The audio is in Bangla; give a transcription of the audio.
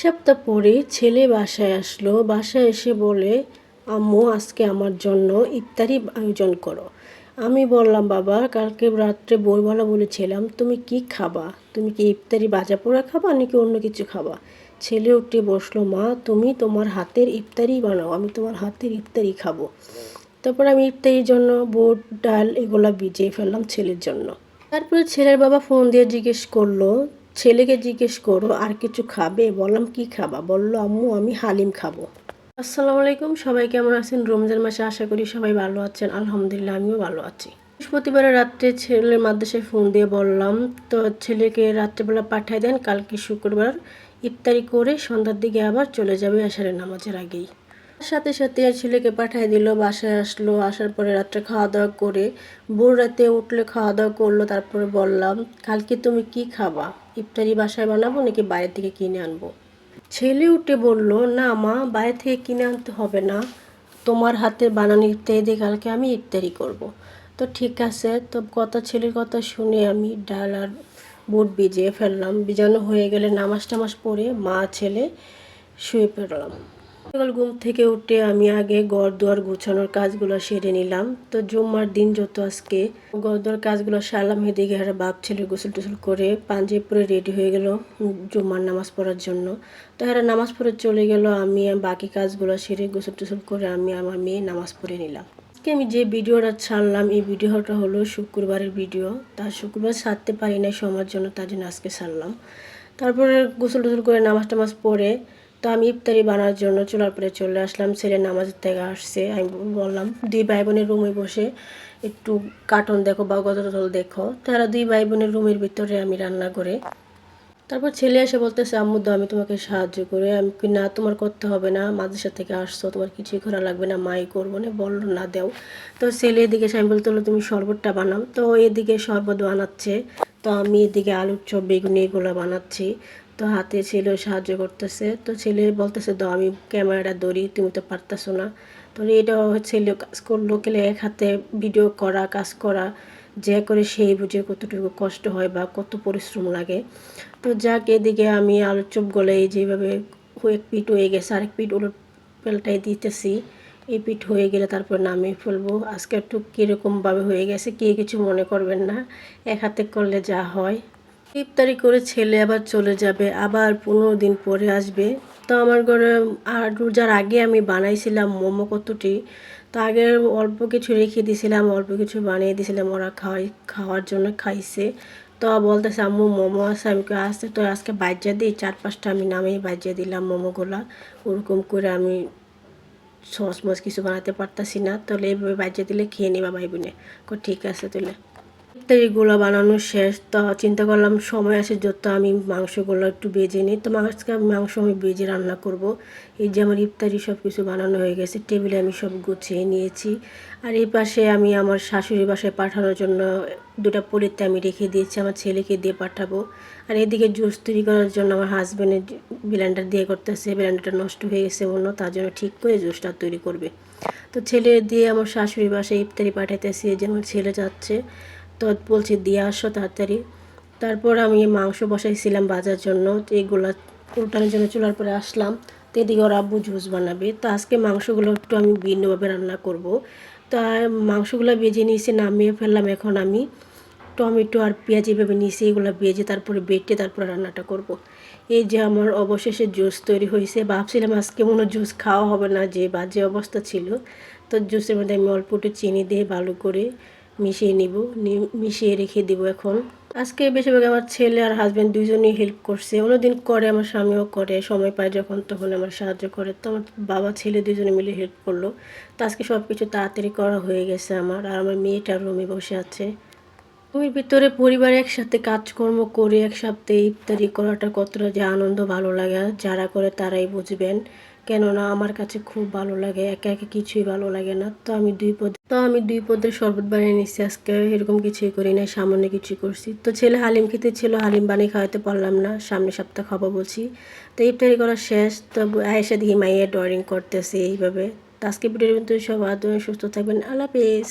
সপ্তাহ পরে ছেলে বাসায় আসলো। বাসায় এসে বলে, আম্মু, আজকে আমার জন্য ইফতারি আয়োজন করো। আমি বললাম, বাবা, কালকে রাত্রে ভোরবেলা বলেছিলাম, তুমি কি খাবা? তুমি কি ইফতারি বাজা পোড়া খাবা নাকি অন্য কিছু খাবা? ছেলে উঠে বসল, মা, তুমি তোমার হাতের ইফতারি বানাও, আমি তোমার হাতের ইফতারি খাব। তারপর আমি ইফতারির জন্য বুট, ডাল এগুলো ভিজিয়ে ফেললাম ছেলের জন্য। তারপরে ছেলের বাবা ফোন দিয়ে জিজ্ঞেস করল ছেলেকে জিজ্ঞেস করো, আর কিছু খাবে? বললাম, কি খাবা? বলল, আম্মু, আমি হালিম খাব। আসসালামু আলাইকুম, সবাই কেমন আছেন? রমজান মাসে আশা করি সবাই ভালো আছেন। আলহামদুলিল্লাহ, আমিও ভালো আছি। বৃহস্পতিবারে রাত্রে ছেলের মাদ্রাসায় ফোন দিয়ে বললাম, তো ছেলেকে রাত্রেবেলা পাঠিয়ে দেন, কালকে শুক্রবার ইফতারি করে সন্ধ্যার দিকে আবার চলে যাবে আষাঢ়ের নামাজের আগেই। সাথে সাথে আর ছেলেকে পাঠিয়ে দিল, বাসায় আসলো, আসার পরে রাত্রে খাওয়া দাওয়া করে ভোর রাতে উঠলে খাওয়া দাওয়া করল, তারপরে বললাম, কালকে তুমি কি খাবা? ইফতারি বাসায় বানাবো নাকি বাইরে থেকে কিনে আনব? ছেলে উঠে বলল, না মা, বাইরে থেকে কিনে আনতে হবে না। তোমার হাতে বানানো ইফতারি দিয়ে কালকে আমি ইফতারি করব। তো ঠিক আছে, তো কথা, ছেলের কথা শুনে আমি ডাল আর বুট ভিজিয়ে ফেললাম। ভিজানো হয়ে গেলে নামাজ টামাজ পরে মা, ছেলে শুয়ে পড়লাম। সকাল ঘুম থেকে উঠে আমি আগে ঘর দুয়ার গুছানোর কাজগুলো সেরে নিলাম। তো জুম্মার দিন যত আজকে ঘর দুয়ার কাজগুলো সারলাম এদিকে আর বাপ ছেলে গোসল টোসল করে পাঞ্জাবি পরে রেডি হয়ে গেল জুম্মার নামাজ পড়ার জন্য। তো এরা নামাজ পড়ে চলে গেল, আমি বাকি কাজগুলো সেরে গোসল টোসল করে আমি আমার মেয়ে নামাজ পড়ে নিলাম। আমি যে ভিডিওটা ছাড়লাম, এই ভিডিওটা হলো শুক্রবারের ভিডিও। তার শুক্রবার ছাড়তে পারি না সময়ের জন্য, তার জন্য আজকে ছাড়লাম। তারপরে গোসল টোসল করে নামাজ টামাজ পড়ে তো আমি ইফতারি বানার জন্য চুলার পরে চলে আসলাম, ছেলে নামাজের থেকে আসছে। আমি বললাম, দুই ভাই বোনের রুমে বসে একটু কার্টুন দেখো বা গদরতল দেখো। তারা দুই ভাই বোনের রুমের ভিতরে আমি রান্না করে, তারপর ছেলে এসে বলতেছে, আম্মু আমি তোমাকে সাহায্য করে। আমি কি না, তোমার করতে হবে না, মাদ্রাসা থেকে আসছো, তোমার কিছুই করা লাগবে না, মাই করব না, বলল, না, দেও। তো ছেলে এদিকে আমি বলতে হলো তুমি শরবতটা বানাও। তো এদিকে শরবত বানাচ্ছে, তো আমি এদিকে আলুর চপ, বেগুনি, এগুলো বানাচ্ছি। তো হাতে ছেলে সাহায্য করতেছে। তো ছেলে বলতেছে তো আমি ক্যামেরাটা ধরি, তুমি তো পারতেছো না। তো এটা ছেলে কাজ করল গেলে এক হাতে ভিডিও করা, কাজ করা, যে করে সেই বুঝে কতটুকু কষ্ট হয় বা কত পরিশ্রম লাগে। তো যাক, এদিকে আমি আলুর চপ গলে যেভাবে এক পিঠ হয়ে গেছে, আরেক পিঠ উলট পেলটাই দিতেছি। এই পিঠ হয়ে গেলে তারপর নামিয়ে ফেলব। আজকে একটু কীরকমভাবে হয়ে গেছে, কে কিছু মনে করবেন না। এক হাতে করলে যা হয়। ইফতারি করে ছেলে আবার চলে যাবে, আবার পনেরো দিন পরে আসবে। তো আমার ঘরে, আর রোজার আগে আমি বানাইছিলাম মোমো কতটি, তো আগে অল্প কিছু রেখে দিয়েছিলাম অল্প কিছু বানিয়ে দিয়েছিলাম ওরা খাওয়াই খাওয়ার জন্য খাইছে। তো বলতেছে, আম্মু, মোমো আছে, আমি আসতে, তো আজকে বাজ্যা দিই, চার পাঁচটা আমি নামেই বাজ্যা দিলাম মোমোগুলা। ওরকম করে আমি সস মস কিছু বানাতে পারতাছি না, তাহলে এইভাবে বাজ্যা দিলে খেয়ে নেবা ভাই বোনে। ঠিক আছে তাহলে। ইফতারিগুলো বানানো শেষ। তো চিন্তা করলাম, সময় আসে যত আমি মাংসগুলো একটু বেজে নিই। তো আজকে মাংস আমি বেজে রান্না করব। এই যে আমার ইফতারি সব কিছু বানানো হয়ে গেছে, টেবিলে আমি সব গুছিয়ে নিয়েছি। আর এই পাশে আমি আমার শাশুড়ি বাসায় পাঠানোর জন্য দুটা পলিতে আমি রেখে দিয়েছি, আমার ছেলেকে দিয়ে পাঠাবো। আর এদিকে জুস তৈরি করার জন্য আমার হাজব্যান্ডের ব্লেন্ডার দিয়ে করতেছে, ব্লেন্ডারটা নষ্ট হয়ে গেছে অন্য, তার জন্য ঠিক করে জুসটা তৈরি করবে। তো ছেলে দিয়ে আমার শাশুড়ি বাসায় ইফতারি পাঠাইতেছি যে আমার ছেলে যাচ্ছে। তো বলছে, দিয়ে আসো তাড়াতাড়ি। তারপর আমি মাংস বসাইছিলাম বাজার জন্য এইগুলা উল্টানোর জন্য চুলার পরে আসলাম। তো এদিকে ওরা আব্বু জুস বানাবে। তো আজকে মাংসগুলো একটু আমি ভিন্নভাবে রান্না করব। তা মাংসগুলো বেজে নিয়েছি, নামিয়ে ফেললাম এখন আমি। টমেটো আর পেঁয়াজ এভাবে নিয়েছি, এগুলো বেজে তারপরে বেটে তারপরে রান্নাটা করব। এই যে আমার অবশেষে জুস তৈরি হয়েছে। ভাবছিলাম আজকে মনে জুস খাওয়া হবে না, যে বাজে অবস্থা ছিল। তো জুসের মধ্যে আমি অল্প একটু চিনি দিয়ে ভালো করে মিশিয়ে নিব মিশিয়ে রেখে দিব এখন। আজকে বেশিরভাগ আমার ছেলে আর হাজব্যান্ড দুজনেই হেল্প করছে। অন্যদিন করে, আমার স্বামীও করে, সময় পায় যখন তখন আমার সাহায্য করে। তো আমার বাবা, ছেলে দুজনে মিলে হেল্প করল। তো আজকে সব কিছু তাড়াতাড়ি করা হয়ে গেছে আমার, আর আমার মেয়েটা রুমে বসে আছে। রুমের ভিতরে পরিবার একসাথে কাজকর্ম করে একসাথে ইত্যাদি করাটা কতটা যে আনন্দ ভালো লাগে, যারা করে তারাই বুঝবেন। কেননা আমার কাছে খুব ভালো লাগে, একে একে কিছুই ভালো লাগে না। তো আমি দুই পদে, তো আমি দুই পদের শরবত বানিয়ে নিচ্ছি আজকে এরকম কিছুই করি না সামান্য কিছু করছি। তো ছেলে হালিম খেতে ছিল, হালিম বানিয়ে খাওয়াতে পারলাম না। সামনে সপ্তাহ খাব বলছি। তো ইফতারি করা শেষ। তো এসে দেখি মাইয়া ড্রয়িং করতেছে এইভাবে। তো আজকে ভিডিওর মধ্যে সব আদৌ সুস্থ থাকবেন। আল্লাহ পেস